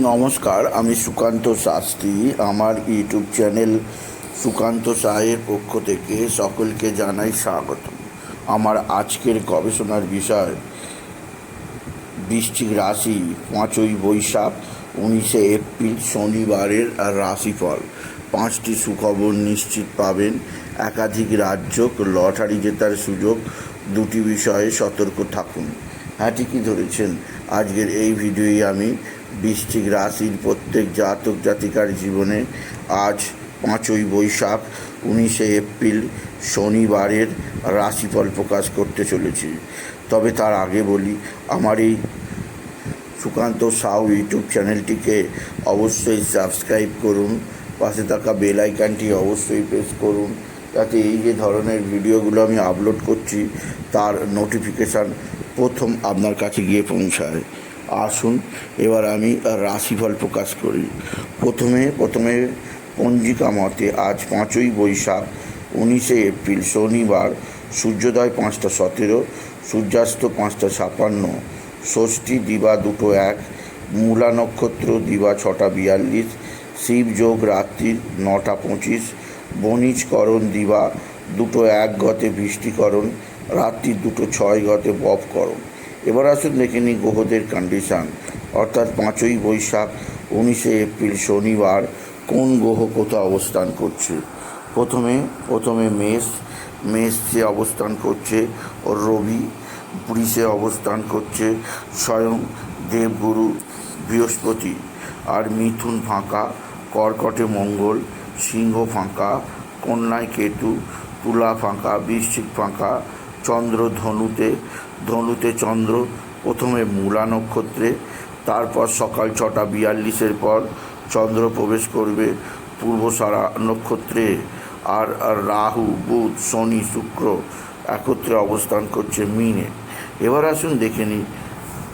নমস্কার, আমি সুকান্ত শাস্ত্রী। আমার ইউটিউব চ্যানেল সুকান্ত সাহের পক্ষ থেকে সকলকে জানাই স্বাগত আমার আজকের গবেষণার বিষয়, বৃশ্চিক রাশি পাঁচই বৈশাখ, উনিশে এপ্রিল, শনিবারের রাশিফল। পাঁচটি সুখবর নিশ্চিত পাবেন। একাধিক রাজ্য লটারি জেতার সুযোগ, দুটি বিষয়ে সতর্ক থাকুন। হ্যাঁ ঠিকই ধরেছেন। আজকের এই ভিডিওয়ে আমি বৃশ্চিক রাশির প্রত্যেক জাতক জাতিকার জীবনে আজ পাঁচই বৈশাখ, উনিশে এপ্রিল শনিবারের রাশিফল প্রকাশ করতে চলেছি। তবে তার আগে বলি, আমার এই সুকান্ত সাউ ইউটিউব চ্যানেলটিকে অবশ্যই সাবস্ক্রাইব করুন, পাশে থাকা বেল আইকনটি অবশ্যই প্রেস করুন, যাতে এই যে ধরনের ভিডিওগুলো আমি আপলোড করছি, তার নোটিফিকেশান প্রথম আপনার কাছে গিয়ে পৌঁছায়। আসুন, এবার আমি রাশিফল প্রকাশ করি। প্রথমে প্রথমে পঞ্জিকা মতে আজ পাঁচই বৈশাখ, উনিশে এপ্রিল, শনিবার, সূর্যোদয় পাঁচটা সতেরো, সূর্যাস্ত পাঁচটা ছাপান্ন, ষষ্ঠী দিবা দুটো এক, মূলা নক্ষত্র দিবা ছটা বিয়াল্লিশ, শিব যোগ রাত্রি নটা পঁচিশ, বণিজকরণ দিবা দুটো এক গতে বৃষ্টিকরণ, রাত্রি দুটো ছয় গতে বপকরণ। এবার আসুন দেখে নিই গ্রহদের কন্ডিশান অর্থাৎ পাঁচই বৈশাখ, উনিশে এপ্রিল শনিবার কোন গ্রহ কোথাও অবস্থান করছে? প্রথমে প্রথমে মেষ, মেষে অবস্থান করছে রবি পুরীষে অবস্থান করছে স্বয়ং দেবগুরু বৃহস্পতি। আর মিথুন ফাঁকা, কর্কটে মঙ্গল, সিংহ ফাঁকা, কন্যায় কেতু, তুলা ফাঁকা, বৃশ্চিক ফাঁকা, চন্দ্র ধনুতে ধনুতে চন্দ্র, প্রথমে মূলা নক্ষত্রে, তারপর সকাল ছটা বিয়াল্লিশের পর চন্দ্র প্রবেশ করবে পূর্বসারা নক্ষত্রে। আর রাহু, বুধ, শনি, শুক্র একত্রে অবস্থান করছে মিনে। এবার আসুন দেখে নিই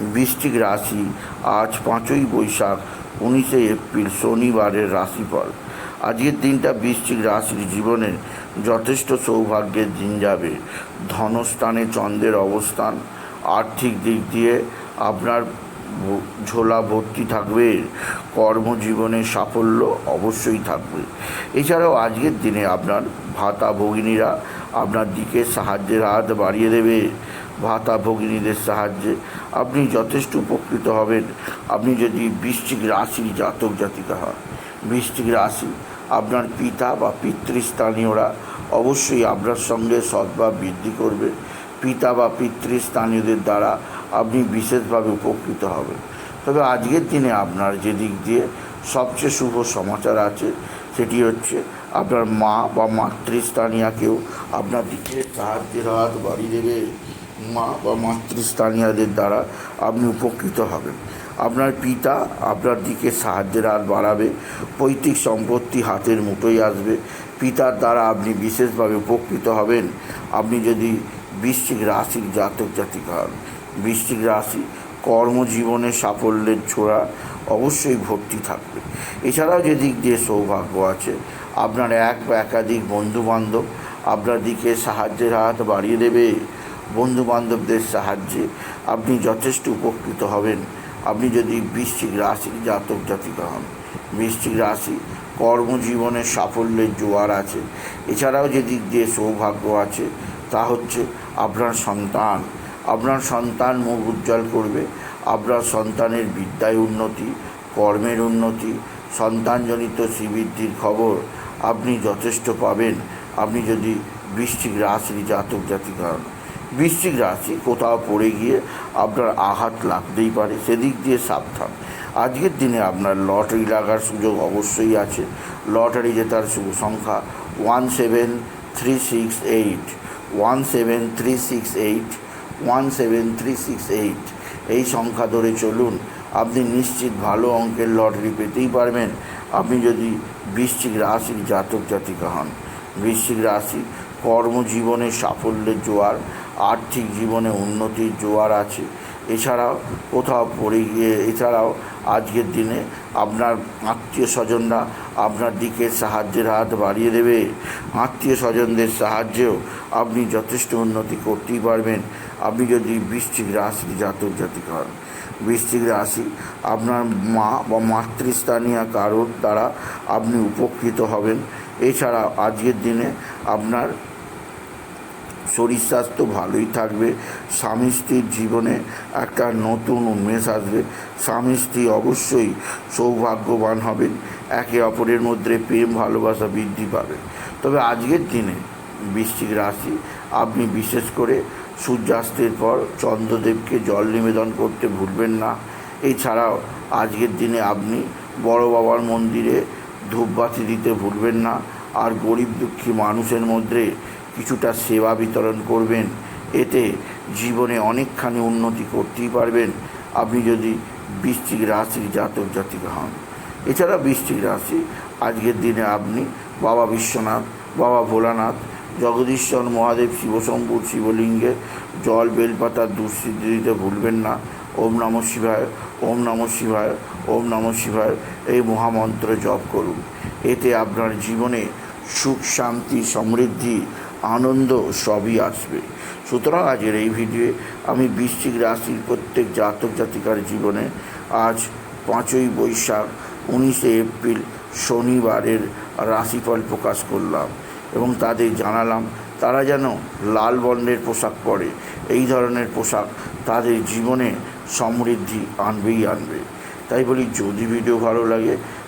বৃশ্চিক রাশি। আজ পাঁচই বৈশাখ, উনিশে এপ্রিল, শনিবারের রাশিফল। আজকের দিনটা বৃষ্টিক রাশির জীবনে যথেষ্ট সৌভাগ্যের দিন যাবে। ধনস্থানে চন্দ্রের অবস্থান। আর্থিক দিক দিয়ে আপনার ঝোলা ভর্তি থাকবে। কর্মজীবনে সাফল্য অবশ্যই থাকবে। এছাড়াও আজকের দিনে আপনার ভাতা ভগিনীরা আপনার দিকে সাহায্যের হাত বাড়িয়ে দেবে। ভাতা ভগিনীদের সাহায্যে আপনি যথেষ্ট উপকৃত হবেন। আপনি যদি বৃশ্চিক রাশির জাতক জাতিকা হন, বৃশ্চিক রাশি আপনার পিতা বা পিতৃস্থানীয়রা অবশ্যই আপনার সঙ্গে সদ্ভাব বৃদ্ধি করবে। পিতা বা পিতৃস্থানীয়দের দ্বারা আপনি বিশেষভাবে উপকৃত হবেন। তবে আজকের দিনে আপনার যে দিক দিয়ে সবচেয়ে শুভ সমাচার আছে, সেটি হচ্ছে আপনার মা বা মাতৃস্থানীয় কেউ আপনার দিকে সাহায্যের হাত বাড়িয়ে দেবে। মা বা মাতৃস্থানীয়দের দ্বারা আপনি উপকৃত হবেন। আপনার পিতা আপনার দিকে সাহায্যের হাত বাড়াবে, পৈতৃক সম্পত্তি হাতের মুঠোয় আসবে। পিতার দ্বারা আপনি বিশেষভাবে উপকৃত হবেন। আপনি যদি বৃশ্চিক রাশির জাতক জাতিকা হন, বৃশ্চিক রাশি কর্মজীবনে সাফল্যের ছোড়া অবশ্যই ভর্তি থাকবে। এছাড়াও যে দিক দিয়ে সৌভাগ্য আছে, আপনার এক বা একাধিক বন্ধুবান্ধব আপনার দিকে সাহায্যের হাত বাড়িয়ে দেবে। বন্ধু বান্ধবদের সাহায্যে আপনি যথেষ্ট উপকৃত হবেন। আপনি যদি বৃশ্চিক রাশির জাতক জাতিকা হন, বৃশ্চিক রাশি কর্মজীবনে সাফল্যের জোয়ার আছে। এছাড়াও যে দিক দিয়ে সৌভাগ্য আছে, তা হচ্ছে আপনার সন্তান। আপনার সন্তান মুখ উজ্জ্বল করবে, আপনার সন্তানের বিদ্যায় উন্নতি, কর্মের উন্নতি, সন্তানজনিত শ্রীবৃদ্ধির খবর আপনি যথেষ্ট পাবেন। আপনি যদি বৃশ্চিক রাশির জাতক জাতিকা হন বৃশ্চিক রাশি, কোথাও পড়ে গিয়ে আপনার আঘাত লাগতেই পারে, সেদিক দিয়ে সাবধান। আজকের দিনে আপনার লটারি লাগার সুযোগ অবশ্যই আছে। লটারি জেতার সংখ্যা one seven three six eight, one seven three six eight, one seven three six eight. এই সংখ্যা ধরে চলুন, আপনি নিশ্চিত ভালো অঙ্কের লটারি পেতেই পারবেন। আপনি যদি বৃশ্চিক রাশির জাতক জাতিকা হন, বৃশ্চিক রাশি কর্মজীবনে সাফল্যের জোয়ার আর্থিক জীবনে উন্নতির জোয়ার আছে। এছাড়াও কোথাও পড়ে গিয়ে, এছাড়াও আজকের দিনে আপনার আত্মীয় স্বজনরা আপনার দিকে সাহায্যের হাত বাড়িয়ে দেবে। আত্মীয় স্বজনদের সাহায্যেও আপনি যথেষ্ট উন্নতি করতেই পারবেন। আপনি যদি বৃষ্টিক রাশির জাতক জাতিকা হন, বৃশ্চিক রাশি আপনার মা বা মাতৃস্থানীয় কারোর দ্বারা আপনি উপকৃত হবেন। এছাড়া আজকের দিনে আপনার শরীর স্বাস্থ্য ভালোই থাকবে, স্বামী স্ত্রীর জীবনে একটা নতুন উন্মেষ আসবে। স্বামী স্ত্রী অবশ্যই সৌভাগ্যবান হবেন, একে অপরের মধ্যে প্রেম, ভালোবাসা বৃদ্ধি পাবে। তবে আজকের দিনে বৃশ্চিক রাশি, আপনি বিশেষ করে সূর্যাস্তের পর চন্দ্রদেবকে জল নিবেদন করতে ভুলবেন না। এছাড়াও আজকের দিনে আপনি বড় বাবার মন্দিরে ধূপবাতি দিতে ভুলবেন না। আর গরিব দুঃখী মানুষের মধ্যে কিছুটা সেবা বিতরণ করবেন। এতে জীবনে অনেকখানি উন্নতি করতেই পারবেন। আপনি যদি বৃশ্চিক রাশির জাতক জাতিকা হন। এছাড়া বৃশ্চিক রাশি, আজকের দিনে আপনি বাবা বিশ্বনাথ, বাবা ভোলানাথ, জগদীশ্বর, মহাদেব, শিবশম্ভুর শিবলিঙ্গে জল বেলপাতার দুঃসিদ্ধি দিতে ভুলবেন না। ওম নম শিবায়, ওম নম শিবায়, ওম নম শিবায় এই মহামন্ত্র জপ করুন। এতে আপনার জীবনে সুখ, শান্তি, সমৃদ্ধি আনন্দ সবই আসবে। সুতরাং আজের এই ভিডিওয়ে আমি বৃশ্চিক রাশির প্রত্যেক জাতক জাতিকার জীবনে আজ পাঁচই বৈশাখ, উনিশে এপ্রিল শনিবারের রাশিফল প্রকাশ করলাম এবং তাদের জানালাম তারা যেন লাল বর্ণের পোশাক পরে। এই ধরনের পোশাক তাদের জীবনে সমৃদ্ধি আনবেই আনবে। তাই বলি, যদি ভিডিও ভালো লাগে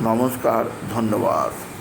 নমস্কার ধন্যবাদ।